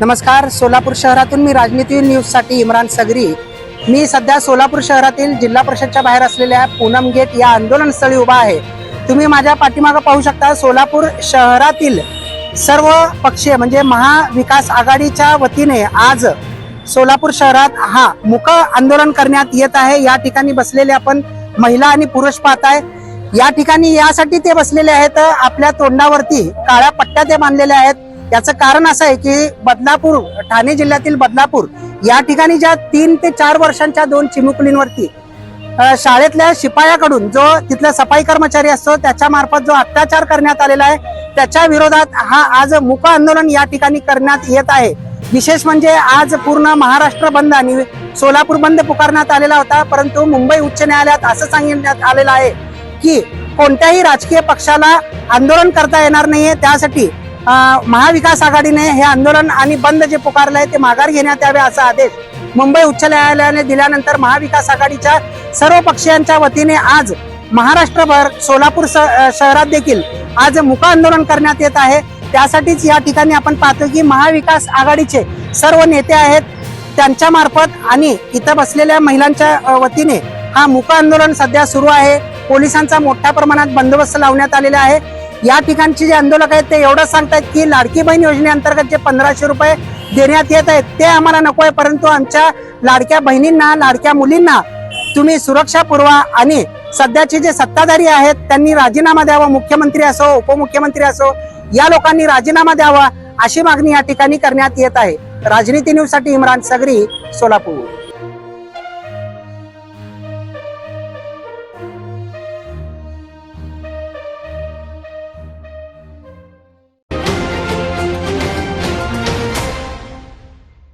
नमस्कार सोलापूर शहरातून मी राजनीती न्यूजसाठी इम्रान सगरी. मी सध्या सोलापूर शहरातील जिल्हा परिषदच्या बाहेर असलेल्या पूनम गेट या आंदोलनस्थळी उभा आहे. तुम्ही माझ्या पाठीमागं पाहू शकता सोलापूर शहरातील सर्व पक्षीय म्हणजे महाविकास आघाडीच्या वतीने आज सोलापूर शहरात हा मुक आंदोलन करण्यात येत आहे. या ठिकाणी बसलेले आपण महिला आणि पुरुष पाहताय. या ठिकाणी यासाठी ते बसलेले आहेत आपल्या तोंडावरती काळ्या पट्ट्या ते बांधलेल्या आहेत. याचं कारण असं आहे की बदलापूर ठाणे जिल्ह्यातील बदलापूर या ठिकाणी ज्या तीन ते चार वर्षांच्या दोन चिमुकलींवरती शाळेतल्या शिपायाकडून जो तिथला सफाई कर्मचारी असतो त्याच्या मार्फत जो अत्याचार करण्यात आलेला आहे त्याच्या विरोधात हा आज मुक आंदोलन या ठिकाणी करण्यात येत आहे. विशेष म्हणजे आज पूर्ण महाराष्ट्र बंद आणि सोलापूर बंद पुकारण्यात आलेला होता परंतु मुंबई उच्च न्यायालयात असं सांगण्यात आलेलं आहे की कोणत्याही राजकीय पक्षाला आंदोलन करता येणार नाहीये. त्यासाठी महाविकास आघाडीने हे आंदोलन आणि बंद जे पुकारलं आहे ते माघार घेण्यात यावे असा आदेश मुंबई उच्च न्यायालयाने दिल्यानंतर महाविकास आघाडीच्या सर्व पक्षीयांच्या वतीने आज महाराष्ट्रभर सोलापूर स- शहरात देखील आज मुका आंदोलन करण्यात येत आहे. त्यासाठीच या ठिकाणी आपण पाहतो की महाविकास आघाडीचे सर्व नेते आहेत त्यांच्या मार्फत आणि इथं बसलेल्या महिलांच्या वतीने हा मुका आंदोलन सध्या सुरू आहे. पोलिसांचा मोठ्या प्रमाणात बंदोबस्त लावण्यात आलेला आहे. या ठिकाणचे जे आंदोलक आहेत ते एवढंच सांगतायत की लाडकी बहीण योजनेअंतर्गत जे पंधराशे रुपये देण्यात येत आहेत ते आम्हाला नको आहे. परंतु आमच्या लाडक्या बहिणींना लाडक्या मुलींना तुम्ही सुरक्षा पुरवा आणि सध्याचे जे सत्ताधारी आहेत त्यांनी राजीनामा द्यावा. मुख्यमंत्री असो उपमुख्यमंत्री असो या लोकांनी राजीनामा द्यावा अशी मागणी या ठिकाणी करण्यात येत आहे. राजनीती न्यूजसाठी इम्रान सगरी सोलापूर.